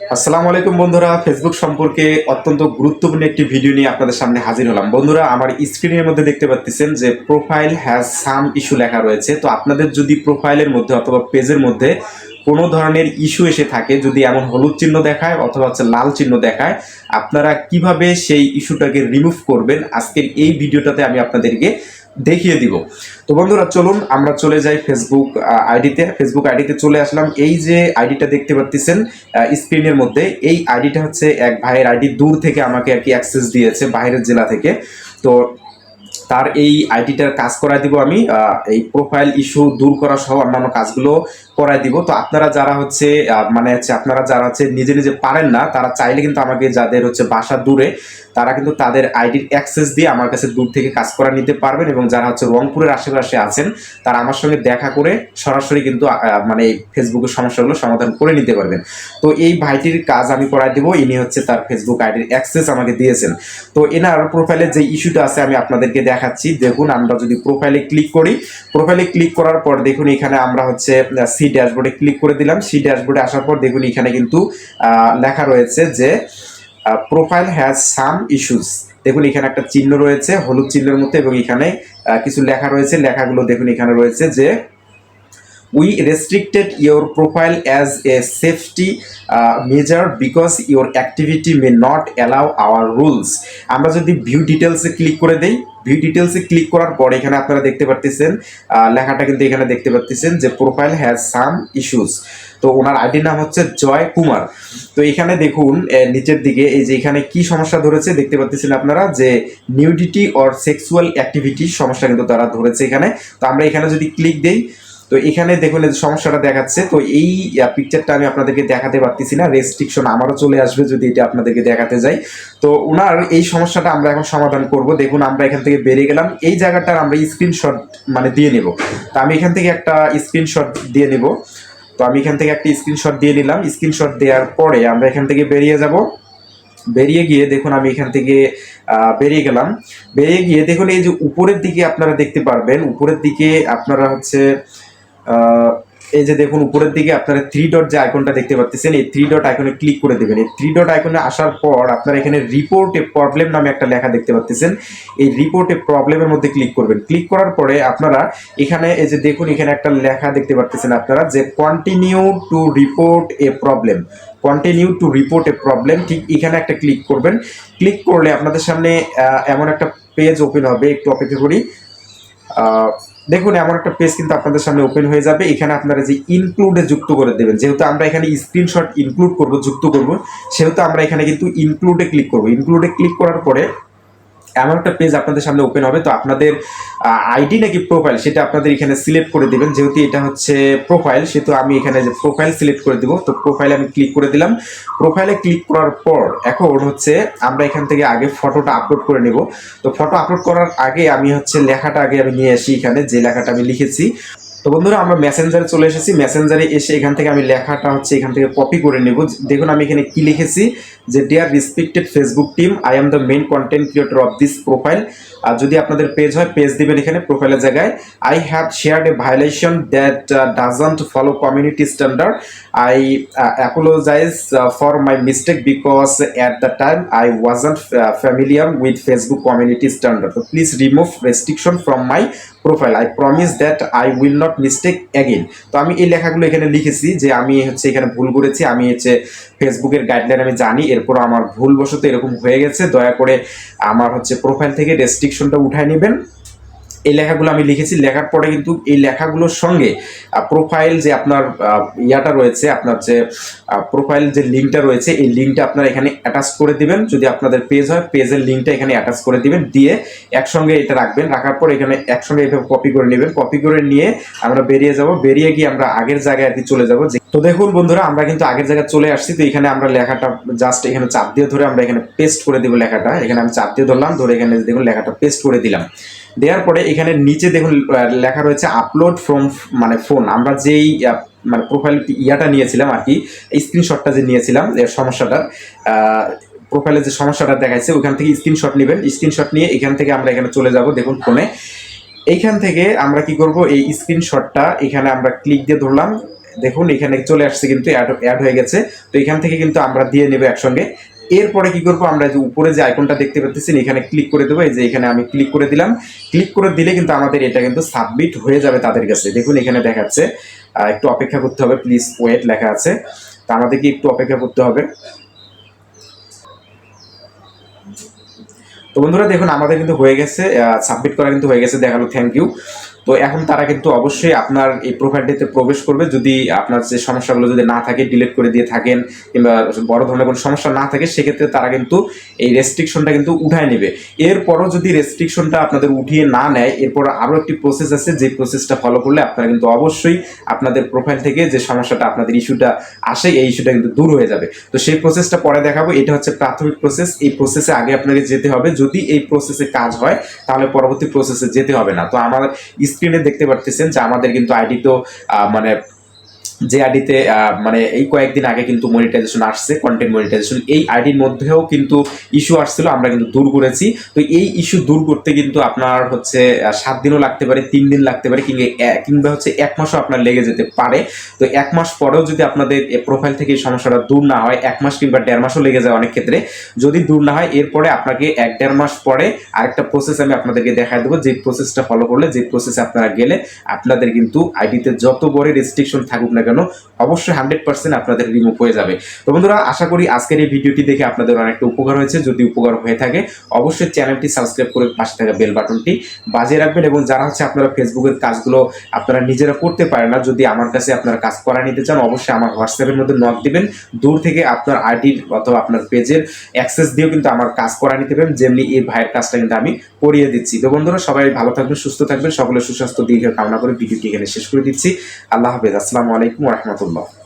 আসসালামু আলাইকুম বন্ধুরা। ফেসবুক সম্পর্কে অত্যন্ত গুরুত্বপূর্ণ একটি ভিডিও নিয়ে আপনাদের সামনে হাজির হলাম। বন্ধুরা, আমার স্ক্রিনের মধ্যে দেখতে পাচ্ছেন যে প্রোফাইল হ্যাজ সাম ইস্যু লেখা রয়েছে। তো আপনাদের যদি প্রোফাইলের মধ্যে অথবা পেজের মধ্যে কোনো ধরনের ইস্যু এসে থাকে, যদি এমন হলুদ চিহ্ন দেখায় অথবা হচ্ছে লাল চিহ্ন দেখায়, আপনারা কীভাবে সেই ইস্যুটাকে রিমুভ করবেন? আজকের এই ভিডিওটাতে আমি আপনাদেরকে দেখিয়ে দিব। তো বন্ধুরা, চলুন, আমরা চলে যাই ফেসবুক আইডিতে ফেসবুক আইডিতে চলে আসলাম। এই যে আইডিটা দেখতে পাচ্ছেন স্ক্রিনের মধ্যে, এই আইডিটা হচ্ছে এক ভাইয়ের আইডি দূর থেকে আমাকে আর কি অ্যাক্সেস দিয়েছে, বাইরের জেলা থেকে। তো তার এই আইডিটার কাজ করাই দিব আমি এই প্রোফাইল ইস্যু দূর করা সহ অন্যান্য কাজগুলো করাই দিব। তো আপনারা যারা হচ্ছে মানে হচ্ছে আপনারা যারা হচ্ছে নিজে নিজে পারেন না, তারা চাইলে কিন্তু আমাকে যাদের হচ্ছে বাসা দূরে, তারা কিন্তু তাদের আইডির অ্যাক্সেস দিয়ে আমার কাছে দূর থেকে কাজ করা নিতে পারবেন এবং যারা হচ্ছে রংপুরের আশেপাশে আছেন, তারা আমার সঙ্গে দেখা করে সরাসরি কিন্তু মানে ফেসবুকের সমস্যাগুলো সমাধান করে নিতে পারবেন। তো এই ভাইটির কাজ আমি করাই দেবো, ইনি হচ্ছে তার ফেসবুক আইডির অ্যাক্সেস আমাকে দিয়েছেন। তো এনার প্রোফাইলের যে ইস্যুটা আছে, আমি আপনাদেরকে দেখাচ্ছি। দেখুন, আমরা যদি প্রোফাইলে ক্লিক করি প্রোফাইলে ক্লিক করার পর দেখুন, এখানে আমরা হচ্ছে সি ড্যাশবোর্ডে ক্লিক করে দিলাম। সি ড্যাশবোর্ডে আসার পর দেখুন, এখানে কিন্তু লেখা রয়েছে যে প্রোফাইল হ্যাজ সাম ইস্যুস দেখুন, এখানে একটা চিহ্ন রয়েছে, হলুদ চিহ্নের মধ্যে এবং এখানে কিছু লেখা রয়েছে। লেখাগুলো দেখুন, এখানে রয়েছে যে restricted your profile as a safety uh, measure because your activity may not allow our rules. আমরা যদি ভিউ ডিটেলসে ক্লিক করে দেই ভিউ ডিটেলসে ক্লিক করার পর এখানে আপনারা দেখতে পারতেছেন লেখাটা কিন্তু এখানে দেখতে পারতেছেন যে প্রোফাইল হ্যাজ সাম ইস্যুস তো ওনার আইডির নাম হচ্ছে জয় কুমার। তো এখানে দেখুন এ, নিচের দিকে এই যে এখানে কি সমস্যা ধরেছে দেখতে পাচ্ছেন আপনারা যে নিউডিটি অর সেক্সুয়াল অ্যাক্টিভিটি সমস্যা কিন্তু তারা ধরেছে এখানে। তো আমরা এখানে যদি ক্লিক দেই তো এখানে দেখুন, এই সমস্যাটা দেখাচ্ছে, তো এই পিকচারটা আমি আপনাদেরকে দেখাতে পারতেছি না রেস্ট্রিকশন আমারও চলে আসবে যদি এটা আপনাদেরকে দেখাতে যাই। তো ওনার এই সমস্যাটা আমরা এখন সমাধান করব। দেখুন, আমরা এখান থেকে বেরিয়ে গেলাম। এই জায়গাটার আমরা স্ক্রিনশট মানে দিয়ে নেব। তো আমি এখান থেকে একটা স্ক্রিনশট দিয়ে নেব। তো আমি এখান থেকে একটা স্ক্রিনশট দিয়ে নিলাম। স্ক্রিনশট দেওয়ার পরে আমরা এখান থেকে বেরিয়ে যাব। বেরিয়ে গিয়ে দেখুন, আমি এখান থেকে বেরিয়ে গেলাম। বেরিয়ে গিয়ে দেখুন, এই যে উপরের দিকে আপনারা দেখতে পারবেন, উপরের দিকে আপনারা হচ্ছে এই যে দেখুন, উপরের দিকে আপনারা থ্রি ডট যে আইকনটা দেখতে পাচ্ছেন, এই থ্রি ডট আইকনে ক্লিক করে দেবেন। এই থ্রি ডট আইকনে আসার পর আপনারা এখানে রিপোর্টে প্রবলেম নামে একটা লেখা দেখতে পাচ্ছেন। এই রিপোর্টে প্রবলেমের মধ্যে ক্লিক করবেন। ক্লিক করার পরে আপনারা এখানে এই যে দেখুন, এখানে একটা লেখা দেখতে পাচ্ছেন আপনারা যে continue to report a problem continue to report a problem ঠিক এখানে একটা ক্লিক করবেন। ক্লিক করলে আপনাদের সামনে এমন একটা পেজ ওপেন হবে। একটু অপেক্ষা করি। দেখুন, এমন একটা পেজ কিন্তু আপনাদের সামনে ওপেন হয়ে যাবে। এখানে আপনারা যে ইনক্লুডে যুক্ত করে দেবেন, যেহেতু আমরা এখানে স্ক্রিনশট ইনক্লুড করব, যুক্ত করব, সেহেতু আমরা এখানে কিন্তু ইনক্লুডে ক্লিক করব। ইনক্লুডে ক্লিক করার পরে এমন একটা পেজ আপনাদের সামনে ওপেন হবে, তো আপনাদের আইডি নাকি প্রোফাইল সেটা আপনাদের এখানে সিলেক্ট করে দিবেন। যেহেতু এটা হচ্ছে প্রোফাইল সেহেতু আমি এখানে যে প্রোফাইল সিলেক্ট করে দিব, তো প্রোফাইলে আমি ক্লিক করে দিলাম। প্রোফাইলে ক্লিক করার পর এখন হচ্ছে আমরা এখান থেকে আগে ফটোটা আপলোড করে নেব। তো ফটো আপলোড করার আগে আমি হচ্ছে লেখাটা আগে আমি নিয়ে আসি এখানে, যে লেখাটা আমি লিখেছি। তো বন্ধুরা, আমরা মেসেঞ্জারে চলে এসেছি। মেসেঞ্জারে এসে এখান থেকে আমি লেখাটা হচ্ছে এখান থেকে কপি করে নেব। দেখুন, আমি এখানে কি লিখেছি? যে dear respected Facebook team I am the main content creator of this profile আর যদি আপনাদের পেজ হয় পেজ দিবেন এখানে প্রোফাইলের জায়গায়। I have shared a violation that doesn't follow community standard I apologize for my mistake because at the time I wasn't familiar with Facebook community standard তো please remove restriction from my profile I promise that I will not mistake again তো আমি এই লেখাগুলো এখানে লিখেছি যে আমি হচ্ছে এখানে ভুল করেছি, আমি হচ্ছে ফেসবুকের গাইডলাইন আমি জানি, এরপর আমার ভুলবশত এরকম হয়ে গেছে। দয়া করে আমার হচ্ছে প্রোফাইল থেকে রেস্ট্রিকশনটা উঠায় নেবেন। এই লেখাগুলো আমি লিখেছি। লেখার পরে কিন্তু এই লেখাগুলোর সঙ্গে প্রোফাইল যে আপনার ইয়াটা রয়েছে, আপনার যে প্রোফাইল যে লিঙ্কটা রয়েছে, এই লিঙ্কটা আপনারা এখানে অ্যাটাচ করে দিবেন। যদি আপনাদের পেজ হয় পেজের লিঙ্কটা এখানে অ্যাটাচ করে দিবেন। দিয়ে একসঙ্গে এটা রাখবেন। রাখার পর এখানে একসঙ্গে এভাবে কপি করে নেবেন। কপি করে নিয়ে আমরা বেরিয়ে যাব। বেরিয়ে গিয়ে আমরা আগের জায়গায় আর কি চলে যাব। তো দেখুন বন্ধুরা, আমরা কিন্তু আগের জায়গায় চলে আসছি। তো এখানে আমরা লেখাটা জাস্ট এখানে চাপ দিয়ে ধরে আমরা এখানে পেস্ট করে দেবো লেখাটা। এখানে আমি চাপ দিয়ে ধরলাম। ধরে এখানে দেখুন লেখাটা পেস্ট করে দিলাম। দেওয়ার পরে এখানে নিচে দেখুন লেখা রয়েছে আপলোড ফ্রম মানে ফোন আমরা যেই মানে প্রোফাইল ইয়াটা নিয়েছিলাম আর কি স্ক্রিনশটটা যে নিয়েছিলাম সমস্যাটার প্রোফাইলে যে সমস্যাটা দেখাচ্ছে ওখান থেকে স্ক্রিনশট নেবেন। স্ক্রিনশট নিয়ে এখান থেকে আমরা এখানে চলে যাব, দেখুন ফোনে এইখান থেকে আমরা কি করব, এই স্ক্রিনশটটা এখানে আমরা ক্লিক দিয়ে ধরলাম। দেখুন, এখানে চলে আসছে কিন্তু অ্যাড অ্যাড হয়ে গেছে। তো এখান থেকে কিন্তু আমরা দিয়ে নেব একসঙ্গে। এরপরে কি করব? আমরা যে উপরে যে আইকনটা দেখতে পাচ্ছেন এখানে ক্লিক করে দেবো। এই যে এখানে আমি ক্লিক করে দিলাম। ক্লিক করে দিলে কিন্তু আমাদের এটা কিন্তু সাবমিট হয়ে যাবে তাদের কাছে। দেখুন, এখানে দেখাচ্ছে একটু অপেক্ষা করতে হবে। প্লিজ ওয়েট লেখা আছে। তো আমাদেরকে একটু অপেক্ষা করতে হবে। তো বন্ধুরা, দেখুন, আমাদের কিন্তু হয়ে গেছে সাবমিট করা কিন্তু হয়ে গেছে। দেখাল থ্যাংক ইউ তো এখন তারা কিন্তু অবশ্যই আপনার এই প্রোফাইলটিতে প্রবেশ করবে। যদি আপনার যে সমস্যাগুলো যদি না থাকে ডিলিট করে দিয়ে থাকেন, কিংবা বড় ধরনের কোনো সমস্যা না থাকে, সেক্ষেত্রে তারা কিন্তু এই রেস্ট্রিকশনটা কিন্তু উঠায় নেবে। এরপরও যদি রেস্ট্রিকশনটা আপনাদের উঠিয়ে না নেয়, এরপর আরও একটি প্রসেস আছে, যে প্রসেসটা ফলো করলে আপনারা কিন্তু অবশ্যই আপনাদের প্রোফাইল থেকে যে সমস্যাটা আপনাদের ইস্যুটা আসে, এই ইস্যুটা কিন্তু দূর হয়ে যাবে। তো সেই প্রসেসটা পরে দেখাবো। এটা হচ্ছে প্রাথমিক প্রসেস এই প্রসেসে আগে আপনাকে যেতে হবে। যদি এই প্রসেসে কাজ হয়, তাহলে পরবর্তী প্রসেসে যেতে হবে না। তো আমার স্ক্রিনে দেখতে পারতেছেন যে আমাদের কিন্তু আইডি তো মানে যে আইডিতে মানে এই কয়েকদিন আগে কিন্তু মনিটাইজেশন আসছে কন্টেন্ট মনিটাইজেশন এই আইডির মধ্যেও কিন্তু ইস্যু আসছিল, আমরা কিন্তু দূর করেছি। তো এই ইস্যু দূর করতে কিন্তু আপনার হচ্ছে সাত দিনও লাগতে পারে, তিন দিন লাগতে পারে, কিংবা কিংবা হচ্ছে এক মাসও আপনার লেগে যেতে পারে। তো এক মাস পরেও যদি আপনাদের প্রোফাইল থেকে এই সমস্যাটা দূর না হয়, এক মাস কিংবা দেড় মাসও লেগে যায় অনেক ক্ষেত্রে, যদি দূর না হয়, এরপরে আপনাকে এক দেড় মাস পরে আরেকটা প্রসেস আমি আপনাদেরকে দেখাই দেবো। যে প্রসেসটা ফলো করলে, যে প্রসেসে আপনারা গেলে, আপনাদের কিন্তু আইডিতে যত বড় রেস্ট্রিকশন থাকুক না কেন, অবশ্যই হান্ড্রেড পার্সেন্ট আপনাদের রিমুভ হয়ে যাবে। তো বন্ধুরা, আশা করি আজকের এই ভিডিওটি দেখে আপনাদের অনেকটা উপকার হয়েছে। যদি উপকার হয়ে থাকে, অবশ্যই চ্যানেলটি সাবস্ক্রাইব করে পাশে থাকা বেল বাটনটি বাজিয়ে রাখবেন এবং যারা হচ্ছে আপনারা ফেসবুকের কাজগুলো আপনারা নিজেরা করতে পারেন না, যদি আমার কাছে আপনারা কাজ করা নিতে চান, অবশ্যই আমার হোয়াটসঅ্যাপের মধ্যে নক দিবেন। দূর থেকে আপনার আইডির অথবা আপনার পেজের অ্যাক্সেস দিয়েও কিন্তু আমার কাজ করা নিতে পারেন। যেমনি এই ভাইয়ের কাজটা কিন্তু আমি করিয়ে দিচ্ছি। তো বন্ধুরা, সবাই ভালো থাকবেন, সুস্থ থাকবেন। সকলের সুস্বাস্থ্য, দীর্ঘ কামনা করে ভিডিওটি এখানে শেষ করে দিচ্ছি। আল্লাহ হাফেজ। আসসালামু আলাইকুম। عليكم ورحمة الله.